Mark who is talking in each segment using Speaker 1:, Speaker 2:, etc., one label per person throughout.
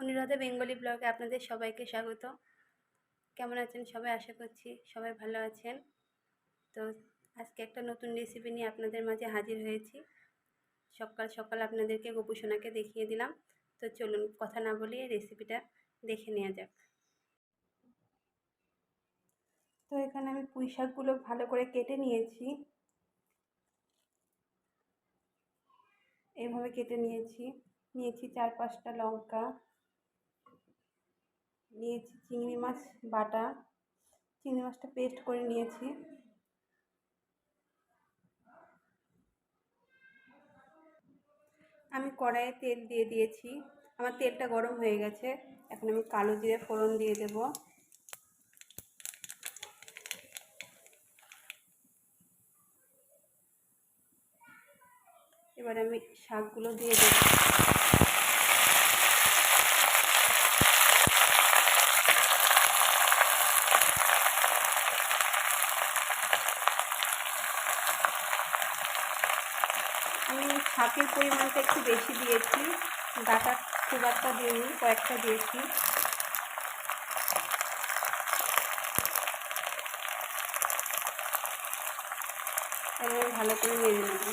Speaker 1: Anuradha Bengali ব্লগে আপনাদের সবাইকে স্বাগত। কেমন আছেন সবাই? আশা করছি সবাই ভালো আছেন। তো আজকে একটা নতুন রেসিপি নিয়ে আপনাদের মাঝে হাজির হয়েছি। সকাল সকাল আপনাদেরকে গোপুসোনাকে দেখিয়ে দিলাম। তো চলুন কথা না বলিয়ে রেসিপিটা দেখে নেওয়া যাক। তো এখানে আমি পুঁই শাকগুলো ভালো করে কেটে নিয়েছি। এইভাবে কেটে নিয়েছি। নিয়েছি চার পাঁচটা লঙ্কা নিয়েছি, চিংড়ি মাছ বাটা। চিংড়ি মাছটা পেস্ট করে নিয়েছি। আমি কড়াইয়ে তেল দিয়ে দিয়েছি। আমার তেলটা গরম হয়ে গেছে। এখন আমি কালো জিরে ফোড়ন দিয়ে দেব। এবার আমি শাকগুলো দিয়ে দেব। শাকের পরিমাণটা একটু বেশি দিয়েছি। ডাটা খুব একটা দিইনি, কয়েকটা দিয়েছি। এবার ভালো করে নেড়ে নেব।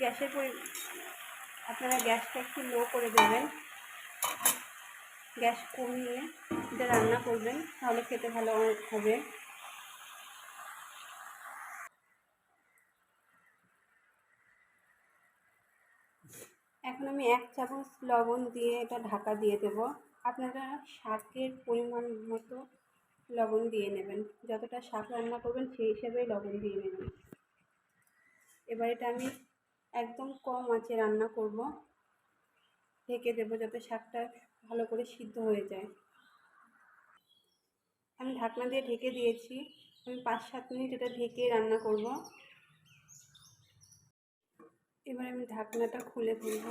Speaker 1: গ্যাসের পরি আপনারা গ্যাসটা একটু লো করে দেবেন। গ্যাস কমিয়ে এটা রান্না করবেন, তাহলে খেতে ভালো হবে। এখন আমি এক চামচ লবণ দিয়ে এটা ঢাকা দিয়ে দেব। আপনারা শাকের পরিমাণ মতো লবণ দিয়ে নেবেন। যতটা শাক রান্না করবেন সেই হিসেবেই লবণ দিয়ে নেবেন। এবার এটা আমি একদম কম আঁচে রান্না করব। ঢেকে দেবো যাতে শাকটা ভালো করে সিদ্ধ হয়ে যায়। আমি ঢাকনা দিয়ে ঢেকে দিয়েছি। আমি পাঁচ সাত মিনিট এটা ঢেকে রান্না করব। এবার আমি ঢাকনাটা খুলে ফেলব।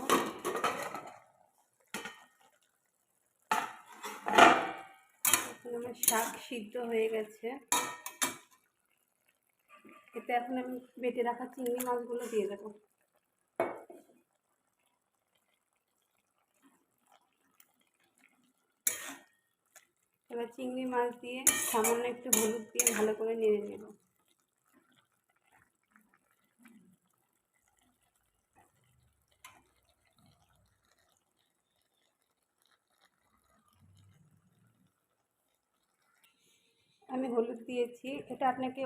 Speaker 1: এখন আমার শাক সিদ্ধ হয়ে গেছে। এতে এখন আমি বেটে রাখা চিংড়ি মাছগুলো দিয়ে দেবো। এবার চিংড়ি মাছ দিয়ে সামান্য একটু হলুদ দিয়ে ভালো করে নেড়ে নেব। আমি হলুদ দিয়েছি। এটা আপনাকে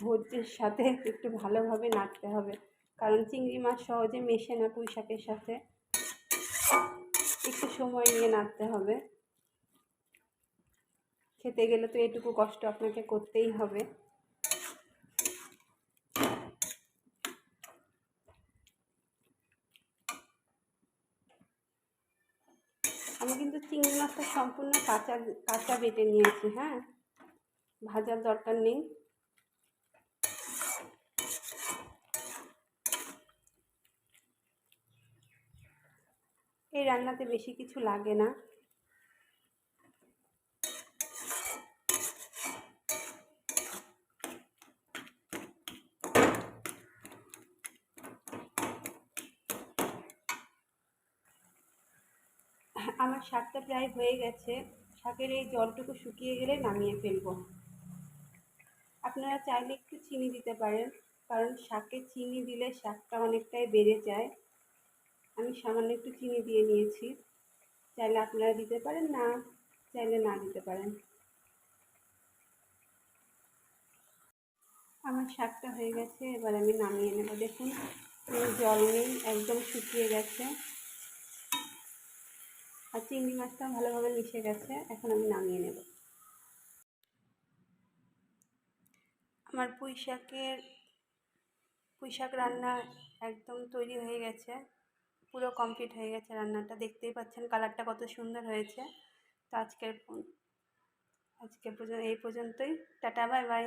Speaker 1: ধৈর্যের সাথে একটু ভালোভাবে নাড়তে হবে। কারণ চিংড়ি মাছ সহজে মেশে না পুঁই শাকের সাথে। একটু সময় নিয়ে নাড়তে হবে। খেতে গেলে তো এটুকু কষ্ট আপনাকে করতেই হবে। আমি কিন্তু চিংড়ি মাছটা সম্পূর্ণ কাঁচা কাঁচা বেটে নিয়েছি হ্যাঁ? ভাজার দরকার নেই। এই রান্নাতে বেশি কিছু লাগে না। আমার শাকটা প্রায় হয়ে গেছে। শাকের এই জলটুকু শুকিয়ে গেলে নামিয়ে ফেলব। আপনারা চাইলে একটু চিনি দিতে পারেন, কারণ শাকে চিনি দিলে শাকটা অনেকটাই বেড়ে যায়। আমি সামান্য একটু চিনি দিয়ে নিয়েছি। চাইলে আপনারা দিতে পারেন, না চাইলে না দিতে পারেন। আমার শাকটা হয়ে গেছে, এবার আমি নামিয়ে নেব। দেখুন জল নেই, একদম শুকিয়ে গেছে। আর চিংড়ি মাছটা ভালোভাবে মিশে গেছে, এখন আমি নামিয়ে নেব। আমার পুঁই শাকের পুঁই শাক রান্না একদম তৈরি হয়ে গেছে, পুরো কমপ্লিট হয়ে গেছে রান্নাটা। দেখতেই পাচ্ছেন কালারটা কত সুন্দর হয়েছে। তো আজকের, আজকে এই পর্যন্তই। Tata, bye bye.